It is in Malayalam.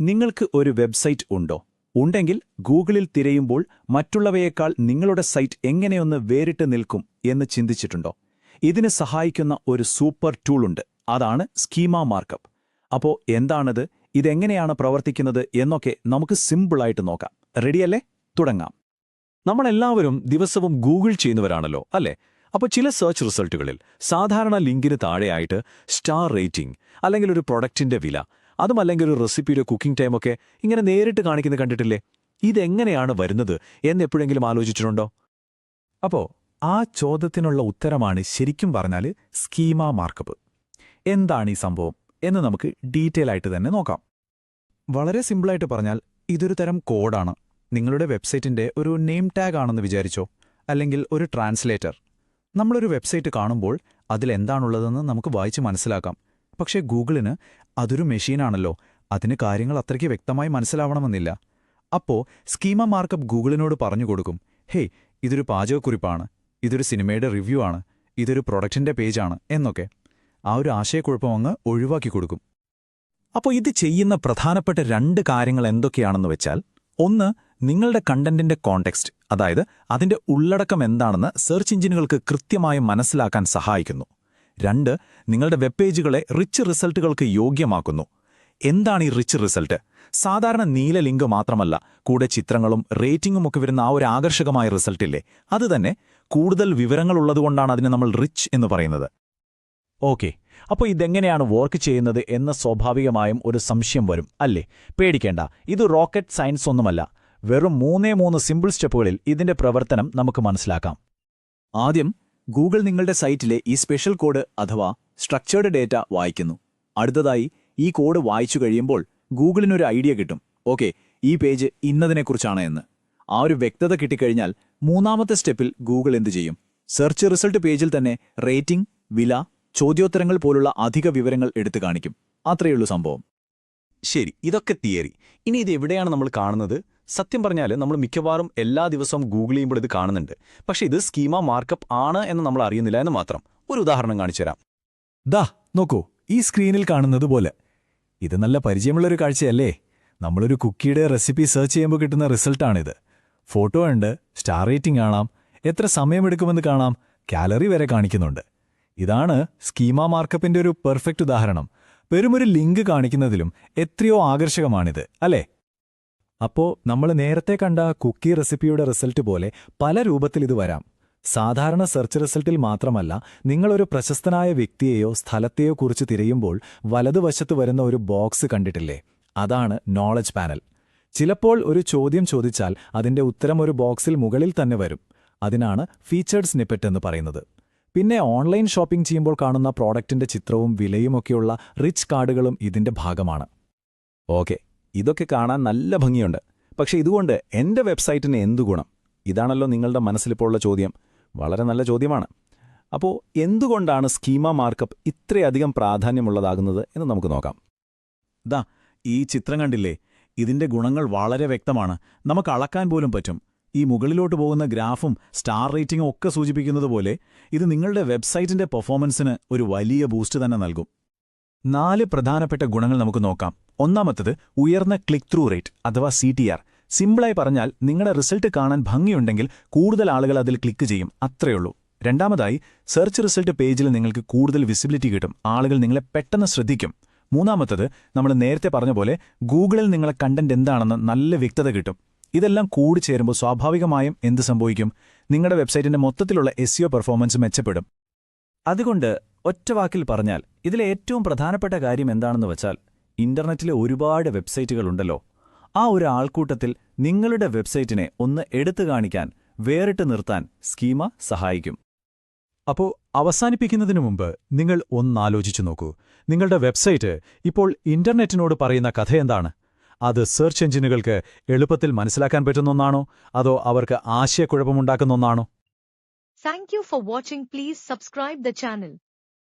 നിങ്ങൾക്ക് ഒരു വെബ്സൈറ്റ് ഉണ്ടോ? ഉണ്ടെങ്കിൽ ഗൂഗിളിൽ തിരയുമ്പോൾ മറ്റുള്ളവയേക്കാൾ നിങ്ങളുടെ സൈറ്റ് എങ്ങനെയൊന്ന് വേറിട്ട് നിൽക്കും എന്ന് ചിന്തിച്ചിട്ടുണ്ടോ? ഇതിന് സഹായിക്കുന്ന ഒരു സൂപ്പർ ടൂളുണ്ട് അതാണ് സ്കീമ മാർക്കപ്പ്. അപ്പോ എന്താണത്? ഇതെങ്ങനെയാണ് പ്രവർത്തിക്കുന്നത് എന്നൊക്കെ നമുക്ക് സിമ്പിളായിട്ട് നോക്കാം. റെഡിയല്ലേ തുടങ്ങാം. നമ്മളെല്ലാവരും ദിവസവും ഗൂഗിൾ ചെയ്യുന്നവരാണല്ലോ അല്ലേ? അപ്പോൾ ചില സെർച്ച് റിസൾട്ടുകളിൽ സാധാരണ ലിങ്കിന് താഴെയായിട്ട് സ്റ്റാർ റേറ്റിംഗ് അല്ലെങ്കിൽ ഒരു പ്രൊഡക്റ്റിന്റെ വില അതുമല്ലെങ്കിൽ ഒരു റെസിപ്പിയുടെ കുക്കിംഗ് ടൈമൊക്കെ ഇങ്ങനെ നേരിട്ട് കാണിക്കുന്നത് കണ്ടിട്ടില്ലേ? ഇതെങ്ങനെയാണ് വരുന്നത് എന്ന് എപ്പോഴെങ്കിലും ആലോചിച്ചിട്ടുണ്ടോ? അപ്പോ ആ ചോദ്യത്തിനുള്ള ഉത്തരമാണ് ശരിക്കും പറഞ്ഞാൽ സ്കീമ മാർക്കപ്പ്. എന്താണ് ഈ സംഭവം എന്ന് നമുക്ക് ഡീറ്റെയിൽ ആയിട്ട് തന്നെ നോക്കാം. വളരെ സിമ്പിളായിട്ട് പറഞ്ഞാൽ ഇതൊരു തരം കോഡാണ്. നിങ്ങളുടെ വെബ്സൈറ്റിന്റെ ഒരു നെയിം ടാഗ് ആണെന്ന് വിചാരിച്ചോ? അല്ലെങ്കിൽ ഒരു ട്രാൻസ്ലേറ്റർ. നമ്മളൊരു വെബ്സൈറ്റ് കാണുമ്പോൾ അതിലെന്താണുള്ളതെന്ന് നമുക്ക് വായിച്ച് മനസ്സിലാക്കാം. പക്ഷേ ഗൂഗിളിന് അതൊരു മെഷീനാണല്ലോ. അതിന് കാര്യങ്ങൾ അത്രയ്ക്ക് വ്യക്തമായി മനസ്സിലാവണമെന്നില്ല. അപ്പോ സ്കീമ മാർക്കപ്പ് ഗൂഗിളിനോട് പറഞ്ഞു കൊടുക്കും. ഹേയ് ഇതൊരു പാചകക്കുറിപ്പാണ്. ഇതൊരു സിനിമയുടെ റിവ്യൂ ആണ്. ഇതൊരു പ്രൊഡക്റ്റിന്റെ പേജാണ് എന്നൊക്കെ. ആ ഒരു ആശയക്കുഴപ്പം അങ്ങ് ഒഴിവാക്കി കൊടുക്കും. അപ്പോൾ ഇത് ചെയ്യുന്ന പ്രധാനപ്പെട്ട രണ്ട് കാര്യങ്ങൾ എന്തൊക്കെയാണെന്ന് വെച്ചാൽ ഒന്ന് നിങ്ങളുടെ കണ്ടന്റിന്റെ കോണ്ടെക്സ്റ്റ് അതായത് അതിന്റെ ഉള്ളടക്കം എന്താണെന്ന് സെർച്ച് എഞ്ചിനുകൾക്ക് കൃത്യമായി മനസ്സിലാക്കാൻ സഹായിക്കുന്നു. രണ്ട് നിങ്ങളുടെ വെബ് പേജുകളെ റിച്ച് റിസൾട്ടുകൾക്ക് യോഗ്യമാക്കുന്നു. എന്താണ് ഈ റിച്ച് റിസൾട്ട് സാധാരണ നീല ലിങ്ക് മാത്രമല്ല കൂടെ ചിത്രങ്ങളും റേറ്റിംഗും ഒക്കെ വരുന്ന ആ ഒരു ആകർഷകമായ റിസൾട്ടില്ലേ അതുതന്നെ കൂടുതൽ വിവരങ്ങളുള്ളതുകൊണ്ടാണ് അതിനെ നമ്മൾ റിച്ച് എന്ന് പറയുന്നത്. ഓക്കെ അപ്പോൾ ഇതെങ്ങനെയാണ് വർക്ക് ചെയ്യുന്നത് എന്ന സ്വാഭാവികമായും ഒരു സംശയം വരും അല്ലേ? പേടിക്കേണ്ട ഇത് റോക്കറ്റ് സയൻസ് ഒന്നുമല്ല. വെറും മൂന്നേ മൂന്ന് സിമ്പിൾ സ്റ്റെപ്പുകളിൽ ഇതിന്റെ പ്രവർത്തനം നമുക്ക് മനസ്സിലാക്കാം. ആദ്യം ഗൂഗിൾ നിങ്ങളുടെ സൈറ്റിലെ ഈ സ്പെഷ്യൽ കോഡ് അഥവാ സ്ട്രക്ചേർഡ് ഡേറ്റ വായിക്കുന്നു. അടുത്തതായി ഈ കോഡ് വായിച്ചു കഴിയുമ്പോൾ ഗൂഗിളിനൊരു ഐഡിയ കിട്ടും. ഓക്കെ ഈ പേജ് ഇന്നതിനെക്കുറിച്ചാണ് എന്ന്. ആ ഒരു വ്യക്തത കിട്ടിക്കഴിഞ്ഞാൽ മൂന്നാമത്തെ സ്റ്റെപ്പിൽ ഗൂഗിൾ എന്തു ചെയ്യും? സെർച്ച് റിസൾട്ട് പേജിൽ തന്നെ റേറ്റിംഗ് വില ചോദ്യോത്തരങ്ങൾ പോലുള്ള അധിക വിവരങ്ങൾ എടുത്തു കാണിക്കും. അത്രയുള്ളൂ സംഭവം. ശരി ഇതൊക്കെ തിയറി. ഇനി ഇത് എവിടെയാണ് നമ്മൾ കാണുന്നത്? സത്യം പറഞ്ഞാൽ നമ്മൾ മിക്കവാറും എല്ലാ ദിവസവും ഗൂഗിൾ ചെയ്യുമ്പോൾ ഇത് കാണുന്നുണ്ട്. പക്ഷേ ഇത് സ്കീമ മാർക്കപ്പ് ആണ് എന്ന് നമ്മൾ അറിയുന്നില്ല എന്ന് മാത്രം. ഒരു ഉദാഹരണം കാണിച്ചു തരാം. ദാ നോക്കൂ ഈ സ്ക്രീനിൽ കാണുന്നത് പോലെ. ഇത് നല്ല പരിചയമുള്ളൊരു കാഴ്ചയല്ലേ? നമ്മളൊരു കുക്കിയുടെ റെസിപ്പി സെർച്ച് ചെയ്യുമ്പോൾ കിട്ടുന്ന റിസൾട്ടാണിത്. ഫോട്ടോ ഉണ്ട് സ്റ്റാർ റേറ്റിംഗ് കാണാം എത്ര സമയമെടുക്കുമെന്ന് കാണാം കാലറി വരെ കാണിക്കുന്നുണ്ട്. ഇതാണ് സ്കീമ മാർക്കപ്പിന്റെ ഒരു പെർഫെക്റ്റ് ഉദാഹരണം. വെറുമൊരു ലിങ്ക് കാണിക്കുന്നതിലും എത്രയോ ആകർഷകമാണിത് അല്ലേ? അപ്പോ നമ്മൾ നേരത്തെ കണ്ട കുക്കി റെസിപ്പിയുടെ റിസൾട്ട് പോലെ പല രൂപത്തിൽ ഇത് വരാം. സാധാരണ സെർച്ച് റിസൾട്ടിൽ മാത്രമല്ല നിങ്ങളൊരു പ്രശസ്തനായ വ്യക്തിയെയോ സ്ഥലത്തെയോ കുറിച്ച് തിരയുമ്പോൾ വലതുവശത്ത് വരുന്ന ഒരു ബോക്സ് കണ്ടിട്ടില്ലേ? അതാണ് നോളജ് പാനൽ ചിലപ്പോൾ ഒരു ചോദ്യം ചോദിച്ചാൽ അതിന്റെ ഉത്തരം ഒരു ബോക്സിൽ മുകളിൽ തന്നെ വരും. അതിനാണ് ഫീച്ചേർഡ് സ്നിപ്പെറ്റ് എന്ന് പറയുന്നത്. പിന്നെ ഓൺലൈൻ ഷോപ്പിംഗ് ചെയ്യുമ്പോൾ കാണുന്ന പ്രോഡക്റ്റിന്റെ ചിത്രവും വിലയുമൊക്കെയുള്ള റിച്ച് കാർഡുകളും ഇതിന്റെ ഭാഗമാണ്. ഓക്കെ ഇതൊക്കെ കാണാൻ നല്ല ഭംഗിയുണ്ട്. പക്ഷേ ഇതുകൊണ്ട് എന്റെ വെബ്സൈറ്റിന് എന്തു ഗുണം? ഇതാണല്ലോ നിങ്ങളുടെ മനസ്സിലിപ്പോൾ ഉള്ള ചോദ്യം. വളരെ നല്ല ചോദ്യമാണ്. അപ്പോൾ എന്തുകൊണ്ടാണ് സ്കീമ മാർക്കപ്പ് ഇത്രയധികം പ്രാധാന്യമുള്ളതാകുന്നത് എന്ന് നമുക്ക് നോക്കാം. ദാ ഈ ചിത്രം കണ്ടില്ലേ? ഇതിന്റെ ഗുണങ്ങൾ വളരെ വ്യക്തമാണ്. നമുക്ക് അളക്കാൻ പോലും പറ്റും. ഈ മുകളിലോട്ട് പോകുന്ന ഗ്രാഫും സ്റ്റാർ റേറ്റിംഗും ഒക്കെ സൂചിപ്പിക്കുന്നത് പോലെ ഇത് നിങ്ങളുടെ വെബ്സൈറ്റിന്റെ പെർഫോമൻസിന് ഒരു വലിയ ബൂസ്റ്റ് തന്നെ നൽകും. നാല് പ്രധാനപ്പെട്ട ഗുണങ്ങൾ നമുക്ക് നോക്കാം. ഒന്നാമത്തത് ഉയർന്ന ക്ലിക്ക് ത്രൂ റേറ്റ് അഥവാ സി സിമ്പിളായി പറഞ്ഞാൽ നിങ്ങളുടെ റിസൾട്ട് കാണാൻ ഭംഗിയുണ്ടെങ്കിൽ കൂടുതൽ ആളുകൾ അതിൽ ക്ലിക്ക് ചെയ്യും. അത്രയുള്ളൂ രണ്ടാമതായി സെർച്ച് റിസൾട്ട് പേജിൽ നിങ്ങൾക്ക് കൂടുതൽ വിസിബിലിറ്റി കിട്ടും. ആളുകൾ നിങ്ങളെ പെട്ടെന്ന് ശ്രദ്ധിക്കും. മൂന്നാമത്തത് നമ്മൾ നേരത്തെ പറഞ്ഞ പോലെ ഗൂഗിളിൽ നിങ്ങളെ കണ്ടന്റ് എന്താണെന്ന് നല്ല വ്യക്തത കിട്ടും. ഇതെല്ലാം കൂടി ചേരുമ്പോൾ സ്വാഭാവികമായും എന്ത് സംഭവിക്കും? നിങ്ങളുടെ വെബ്സൈറ്റിന്റെ മൊത്തത്തിലുള്ള എസ് പെർഫോമൻസ് മെച്ചപ്പെടും. അതുകൊണ്ട് ഒറ്റവാക്കിൽ പറഞ്ഞാൽ ഇതിലെ ഏറ്റവും പ്രധാനപ്പെട്ട കാര്യം എന്താണെന്ന് വച്ചാൽ ഇന്റർനെറ്റിലെ ഒരുപാട് വെബ്സൈറ്റുകളുണ്ടല്ലോ. ആ ഒരു ആൾക്കൂട്ടത്തിൽ നിങ്ങളുടെ വെബ്സൈറ്റിനെ ഒന്ന് എടുത്തു കാണിക്കാൻ വേറിട്ട് നിർത്താൻ സ്കീമ സഹായിക്കും. അപ്പോ അവസാനിപ്പിക്കുന്നതിനു മുമ്പ് നിങ്ങൾ ഒന്നാലോചിച്ചു നോക്കൂ. നിങ്ങളുടെ വെബ്സൈറ്റ് ഇപ്പോൾ ഇന്റർനെറ്റിനോട് പറയുന്ന കഥയെന്താണ് അത് സെർച്ച് എഞ്ചിനുകൾക്ക് എളുപ്പത്തിൽ മനസ്സിലാക്കാൻ പറ്റുന്ന ഒന്നാണോ? അതോ അവർക്ക് ആശയക്കുഴപ്പമുണ്ടാക്കുന്ന ഒന്നാണോ? Thank you for watching Please subscribe the channel.